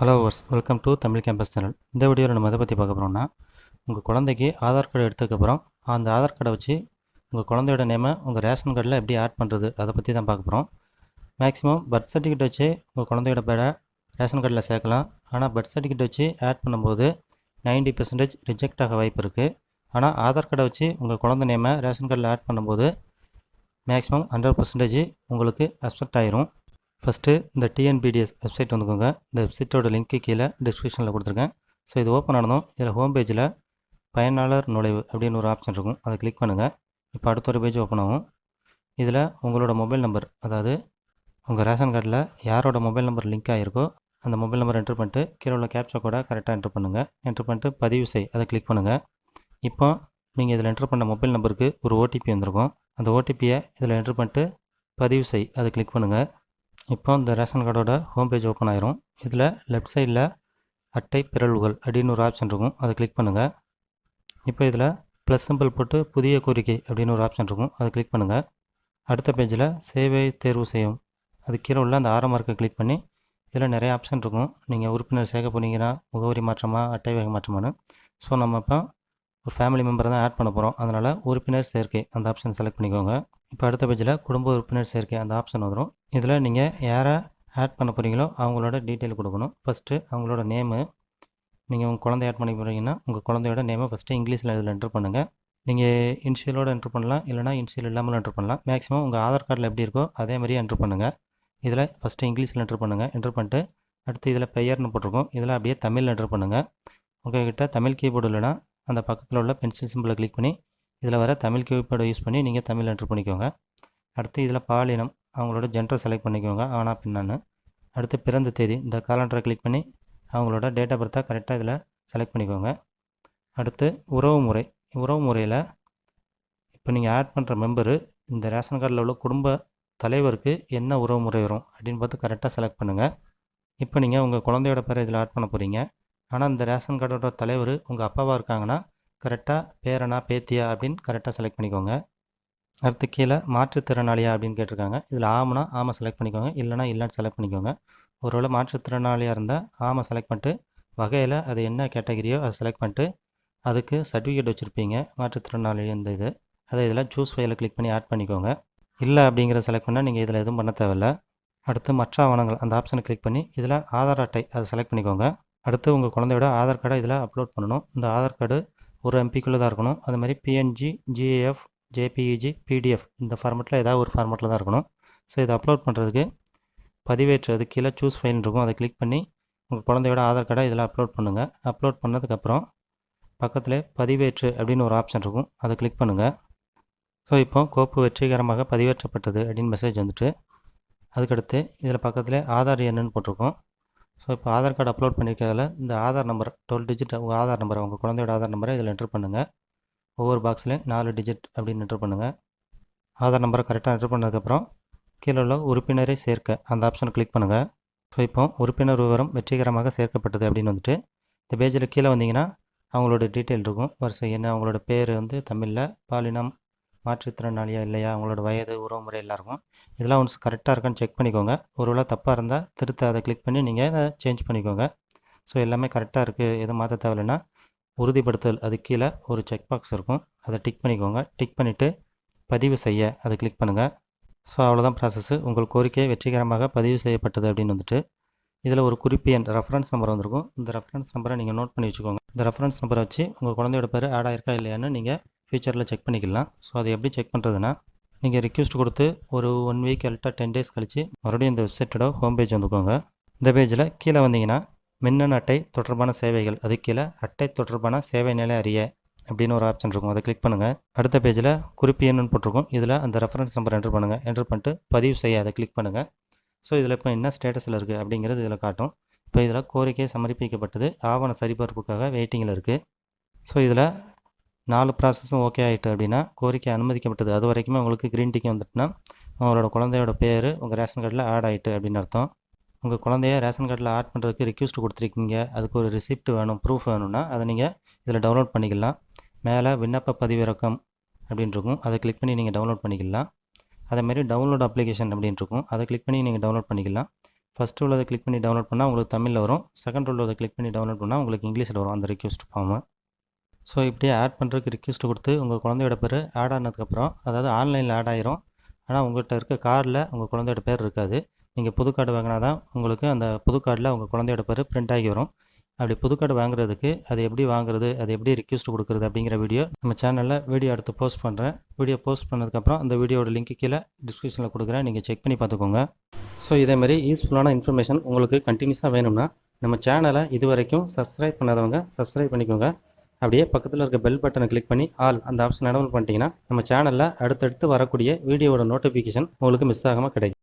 Hello verse welcome to Tamil campus channel இந்த வீடியோவில் நம்ம எதை பற்றி பார்க்க போகிறோம்னா உங்கள் குழந்தைக்கு ஆதார் கார்டு எடுத்ததுக்கப்புறம் அந்த ஆதார் கார்டை வச்சு உங்கள் குழந்தையோட நேமை உங்கள் ரேஷன் கார்டில் எப்படி ஆட் பண்ணுறது அதை பற்றி தான் பார்க்க போகிறோம் மேக்ஸிமம் பர்த் சர்டிஃபிகேட் வச்சு உங்கள் குழந்தையோட பேரை ரேஷன் கார்டில் சேர்க்கலாம். ஆனால் பர்த் சர்டிஃபிகேட் வச்சு ஆட் பண்ணும்போது 90% பர்சன்டேஜ் ரிஜெக்ட் ஆக வாய்ப்பு இருக்குது ஆனால் ஆதார் கார்டை வச்சு உங்கள் குழந்தை நேமை ரேஷன் கார்டில் ஆட் பண்ணும்போது மேக்ஸிமம் ஹண்ட்ரட் பர்சன்டேஜ் உங்களுக்கு அக்செப்ட் ஆயிரும். ஃபஸ்ட்டு இந்த டிஎன்பிடிஎஸ் வெப்சைட் வந்துக்கோங்க. இந்த வெப்சைட்டோட லிங்க்கு கீழே டிஸ்கிரிப்ஷனில் கொடுத்துருக்கேன். ஸோ இது ஓப்பன் ஆனதும் இதில் ஹோம் பேஜில் பயனாளர் நுழைவு அப்படின்னு ஒரு ஆப்ஷன் இருக்கும். அதை கிளிக் பண்ணுங்கள் இப்போ அடுத்த ஒரு பேஜ் ஓப்பன் ஆகும். இதில் உங்களோட மொபைல் நம்பர் அதாவது உங்கள் ரேஷன் கார்டில் யாரோட மொபைல் நம்பர் லிங்க் ஆகிருக்கோ அந்த மொபைல் நம்பர் என்ட்ரு பண்ணிட்டு கீழே உள்ள கேப்சா கூட கரெக்டாக என்ட்ரு பண்ணுங்கள் என்ட்ரு பண்ணிட்டு பதிவு செய். அதை கிளிக் பண்ணுங்கள் இப்போ நீங்கள் இதில் என்ட்ரு பண்ண மொபைல் நம்பருக்கு ஒரு ஓடிபி வந்திருக்கும். அந்த ஓடிபியை இதில் என்ட்ரு பண்ணிட்டு பதிவு செய். அதை கிளிக் பண்ணுங்கள் இப்போ இந்த ரேஷன் கார்டோட ஹோம் பேஜ் ஓப்பன் ஆயிரும். இதில் லெஃப்ட் சைடில் அட்டை பிறழ்வுகள் அப்படின்னு ஒரு ஆப்ஷன் இருக்கும். அதை கிளிக் பண்ணுங்கள் இப்போ இதில் ப்ளஸ் சிம்பிள் போட்டு புதிய கோரிக்கை அப்படின்னு ஒரு ஆப்ஷன் இருக்கும். அதை கிளிக் பண்ணுங்கள் அடுத்த பேஜில் சேவை தேர்வு செய்யும். அது கீழே உள்ள அந்த ஆரம் மார்க்கை கிளிக் பண்ணி இதில் நிறைய ஆப்ஷன் இருக்கும். நீங்கள் உறுப்பினர் சேர்க்க போனீங்கன்னா முகவரி மாற்றமா அட்டை வகை மாற்றமானு ஸோ நம்ம இப்போ ஒரு ஃபேமிலி மெம்பரை தான் ஆட் பண்ண போகிறோம் அதனால் உறுப்பினர் சேர்க்கை அந்த ஆப்ஷன் செலக்ட் பண்ணிக்கோங்க. இப்போ அடுத்த பேஜில் குடும்ப உறுப்பினர் சேர்க்கை அந்த ஆப்ஷன் வந்துடும் இதில் நீங்கள் யாரை ஆட் பண்ண போகிறீங்களோ அவங்களோட டீட்டெயில் கொடுக்கணும். ஃபஸ்ட்டு அவங்களோட நேமு நீங்கள் உங்கள் குழந்தை ஆட் பண்ணி போகிறீங்கன்னா உங்கள் குழந்தையோட நேமை ஃபஸ்ட்டு இங்கிலீஷில் இதில் என்ட்ரு பண்ணுங்கள் நீங்கள் இன்ஷியலோட என்ட்ரு பண்ணலாம் இல்லைனா இன்ஷியல் இல்லாமல் என்ட்ரு பண்ணலாம். மேக்ஸிமம் உங்கள் ஆதார் கார்டில் எப்படி இருக்கோ அதே மாதிரி என்ட்ரு பண்ணுங்கள் இதில் ஃபஸ்ட்டு இங்கிலீஷில் என்ட்ரு பண்ணுங்கள் என்ட்ரு பண்ணிட்டு அடுத்து இதில் பெயர்னு போட்டிருக்கோம். இதில் அப்படியே தமிழ் என்ட்ரு பண்ணுங்கள் உங்கள்கிட்ட தமிழ் கீபோர்டு இல்லைனா அந்த பக்கத்தில் உள்ள பென்சில் சிம்பிளை கிளிக் பண்ணி இதில் வர தமிழ் கீபோர்டை யூஸ் பண்ணி நீங்கள் தமிழ் என்ட்ரு பண்ணிக்கோங்க. அடுத்து இதில் பாலினம் அவங்களோட ஜென்டர் செலக்ட் பண்ணிக்கோங்க ஆனா பின்னான்னு. அடுத்து பிறந்த தேதி இந்த காலண்டரை கிளிக் பண்ணி அவங்களோட டேட் ஆஃப் பர்த்தாக கரெக்டாக இதில் செலக்ட் பண்ணிக்கோங்க. அடுத்து உறவு முறை உறவு முறையில் இப்போ நீங்கள் ஆட் பண்ணுற மெம்பரு இந்த ரேஷன் கார்டில் உள்ள குடும்ப தலைவருக்கு என்ன உறவு முறை வரும் அப்படின்னு பார்த்து கரெக்டாக செலக்ட் பண்ணுங்கள் இப்போ நீங்கள் உங்கள் குழந்தையோட பேரை இதில் ஆட் பண்ண போகிறீங்க ஆனால் இந்த ரேஷன் கார்டோட தலைவர் உங்கள் அப்பாவாக இருக்காங்கன்னா கரெக்டாக பேரனா பேத்தியா அப்படின்னு கரெக்டாக செலக்ட் பண்ணிக்கோங்க. அடுத்து கீழே மாற்றுத்திறனாளியா அப்படின்னு கேட்டிருக்காங்க. இதில் ஆம்னா ஆமாம் செலக்ட் பண்ணிக்கோங்க. இல்லைனா இல்லைன்னு செலக்ட் பண்ணிக்கோங்க. ஒருவேளை மாற்றுத்திறனாளியாக இருந்தால் ஆமாம் செலக்ட் பண்ணிட்டு வகையில் அது என்ன கேட்டகரியோ அதை செலக்ட் பண்ணிட்டு அதுக்கு சர்டிஃபிகேட் வச்சுருப்பீங்க மாற்றுத்திறனாளி இந்த இது. அதை இதில் சூஸ் ஃபைலில் கிளிக் பண்ணி ஆட் பண்ணிக்கோங்க. இல்லை அப்படிங்கிறத செலக்ட் பண்ணால் நீங்கள் இதில் எதுவும் பண்ண தேவையில்ல. அடுத்து மற்ற ஆவணங்கள் அந்த ஆப்ஷனை கிளிக் பண்ணி இதில் ஆதார் அட்டை அதை செலக்ட் பண்ணிக்கோங்க. அடுத்து உங்கள் குழந்தையோட ஆதார் கார்டை இதில் அப்லோட் பண்ணணும். இந்த ஆதார் கார்டு ஒரு எம்பிக்குள்ளே தான் இருக்கணும். அது மாதிரி பிஎன்ஜி ஜிஏஎஃப் ஜேபிஇஜி பிடிஎஃப் இந்த ஃபார்மெட்டில் ஏதாவது ஒரு ஃபார்மெட்டில் தான் இருக்கணும். ஸோ இதை அப்லோட் பண்ணுறதுக்கு பதிவேற்றது கீழே சூஸ் ஃபைல் இருக்கும். அதை கிளிக் பண்ணி உங்கள் குழந்தையோட ஆதார் கார்டை இதில் அப்லோட் பண்ணுங்கள் அப்லோட் பண்ணதுக்கப்புறம் பக்கத்தில் பதிவேற்று அப்படின்னு ஒரு ஆப்ஷன் இருக்கும். அதை கிளிக் பண்ணுங்கள் ஸோ இப்போ கோப்பு வெற்றிகரமாக பதிவேற்றப்பட்டது அப்படின்னு மெசேஜ் வந்துட்டு அதுக்கடுத்து இதில் பக்கத்தில் ஆதார் எண்ணுன்னு போட்டிருக்கோம். ஸோ இப்போ ஆதார் கார்டு அப்லோட் பண்ணியிருக்கிறதுல இந்த ஆதார் நம்பர் டுவெல் டிஜிட் உங்கள் ஆதார் நம்பர் உங்கள் குழந்தையோட ஆதார் நம்பரை இதில் என்ட்ரு பண்ணுங்கள் ஒவ்வொரு பாக்ஸ்லேயும் நாலு டிஜிட் அப்படின்னு என்ட்ரு பண்ணுங்கள் ஆதார் நம்பரை கரெக்டாக என்ட்ரு பண்ணதுக்கப்புறம் கீழே உள்ள உறுப்பினரை சேர்க்க அந்த ஆப்ஷனை கிளிக் பண்ணுங்கள் ஸோ இப்போ உறுப்பினர் விவரம் வெற்றிகரமாக சேர்க்கப்பட்டது அப்படின்னு வந்துட்டு இந்த பேஜில் கீழே வந்தீங்கன்னா அவங்களோட டீட்டெயில் இருக்கும். வரிசை என்ன அவங்களோட பேர் வந்து தமிழில் பாலினம் மாற்றுத்திறனாளியா இல்லையா? அவங்களோட வயது உறவுமுறை எல்லாம் இருக்கும் இதெல்லாம் ஒன்ஸ் கரெக்டாக இருக்கான்னு செக் பண்ணிக்கோங்க. ஒருவேளை தப்பாக இருந்தால் திருத்த அதை கிளிக் பண்ணி நீங்கள் அதை சேஞ்ச் பண்ணிக்கோங்க. ஸோ எல்லாமே கரெக்டாக இருக்குது எதுவும் மாற்ற தேவையில்லைன்னா உறுதிப்படுத்தல். அது கீழே ஒரு செக் பாக்ஸ் இருக்கும். அதை டிக் பண்ணிக்கோங்க. டிக் பண்ணிவிட்டு பதிவு செய்ய அதை கிளிக் பண்ணுங்கள் ஸோ அவ்வளோதான் ப்ராசஸ்ஸு உங்கள் கோரிக்கை வெற்றிகரமாக பதிவு செய்யப்பட்டது அப்படின்னு வந்துட்டு இதில் ஒரு குறிப்பு எண் ரெஃபரன்ஸ் நம்பர் வந்திருக்கும். இந்த ரெஃபரன்ஸ் நம்பரை நீங்கள் நோட் பண்ணி வச்சுக்கோங்க. இந்த ரெஃபரன்ஸ் நம்பரை வச்சு உங்கள் குழந்தையோட பேர் ஆட் ஆயிருக்கா இல்லையான்னு நீங்கள் ஃபியூச்சரில் செக் பண்ணிக்கலாம். ஸோ அதை எப்படி செக் பண்ணுறதுன்னா நீங்கள் ரிக்வெஸ்ட் கொடுத்து ஒரு ஒன் வீக் இல்லாட்டா டென் டேஸ் கழித்து மறுபடியும் இந்த வெப்சைட்டோட ஹோம் பேஜ் வந்துக்கோங்க. இந்த பேஜில் கீழே வந்தீங்கன்னா மின்னணு அட்டை தொடர்பான சேவைகள் அது கீழே அட்டை தொடர்பான சேவை நிலை அறிய அப்படின்னு ஒரு ஆப்ஷன் இருக்கும். அதை கிளிக் பண்ணுங்கள் அடுத்த பேஜில் குறிப்பு என்னன்னு போட்டிருக்கும். இதில் அந்த ரெஃபரன்ஸ் நம்பர் என்ட்ரு பண்ணுங்கள் என்ட்ரு பண்ணிட்டு பதிவு செய்ய அதை கிளிக் பண்ணுங்கள் ஸோ இதில் இப்போ என்ன ஸ்டேட்டஸில் இருக்குது அப்படிங்கிறது இதில் காட்டும். இப்போ இதில் கோரிக்கை சமர்ப்பிக்கப்பட்டது. ஆவண சரிபார்ப்புக்காக வெயிட்டிங்கில் இருக்குது ஸோ இதில் நாலு ப்ராசஸும் ஓகே ஆகிட்டு அப்படின்னா கோரிக்கை அனுமதிக்கப்பட்டது. அது வரைக்குமே உங்களுக்கு க்ரீன் டிக்கி வந்துட்டுனா உங்களோட குழந்தையோட பேர் உங்கள் ரேஷன் கார்டில் ஆட் ஆகிட்டு அப்படின்னு அர்த்தம். உங்கள் குழந்தைய ரேஷன் கார்டில் ஆட் பண்ணுறதுக்கு ரிக்வெஸ்ட் கொடுத்துருக்கீங்க. அதுக்கு ஒரு ரிசிப்ட் வேணும் ப்ரூஃப் வேணும்னா அதை நீங்கள் இதில் டவுன்லோட் பண்ணிக்கலாம். மேலே விண்ணப்ப பதிவிறக்கம் அப்படின்னு இருக்கும். அதை கிளிக் பண்ணி நீங்கள் டவுன்லோட் பண்ணிக்கலாம். அதேமாரி டவுன்லோட் அப்ளிகேஷன் அப்படின்னு இருக்கும். அதை கிளிக் பண்ணி நீங்கள் டவுன்லோட் பண்ணிக்கலாம். ஃபஸ்ட்டு உள்ளதை கிளிக் பண்ணி டவுன்லோட் பண்ணால் உங்களுக்கு தமிழில் வரும். செகண்ட் உள்ளதை கிளிக் பண்ணி டவுன்லோட் பண்ணால் உங்களுக்கு இங்கிலீஷில் வரும் அந்த ரிக்வஸ்ட் ஃபார்மு ஸோ இப்படியே ஆட் பண்ணுறதுக்கு ரிக்வெஸ்ட் கொடுத்து உங்கள் குழந்தையோட பேர் ஆட் ஆனதுக்கப்புறம் அதாவது ஆன்லைனில் ஆட் ஆயிரும். ஆனால் உங்கள்கிட்ட இருக்க கார்டில் உங்கள் குழந்தையோட பேர் இருக்காது. நீங்கள் புது கார்டு வாங்கினா தான் உங்களுக்கு அந்த புது கார்டில் உங்கள் குழந்தையோட பேர் பிரிண்ட் ஆகி வரும். அப்படி புது கார்டு வாங்குறதுக்கு அது எப்படி வாங்குறது அது எப்படி ரிக்வெஸ்ட் கொடுக்குறது அப்படிங்கிற வீடியோ நம்ம சேனலில் வீடியோ எடுத்து போஸ்ட் பண்ணுறேன் வீடியோ போஸ்ட் பண்ணதுக்கப்புறம் அந்த வீடியோட லிங்க் கீழே டிஸ்கிரிப்ஷனில் கொடுக்குறேன். நீங்கள் செக் பண்ணி பார்த்துக்கோங்க. ஸோ இதேமாரி யூஸ்ஃபுல்லான இன்ஃபர்மேஷன் உங்களுக்கு கண்டினியூஸாக வேணும்னா நம்ம சேனலை இது வரைக்கும் சப்ஸ்கிரைப் பண்ணாதவங்க சப்ஸ்கிரைப் பண்ணிக்கோங்க. அப்படியே பக்கத்தில் இருக்க பெல் பட்டனை கிளிக் பண்ணி ஆல் அந்த ஆப்ஷன் எனபிள் பண்ணிட்டீங்கன்னா நம்ம சேனலில் அடுத்தடுத்து வரக்கூடிய வீடியோவோட நோட்டிஃபிகேஷன் உங்களுக்கு மிஸ் ஆகாமல் கிடைக்கும்.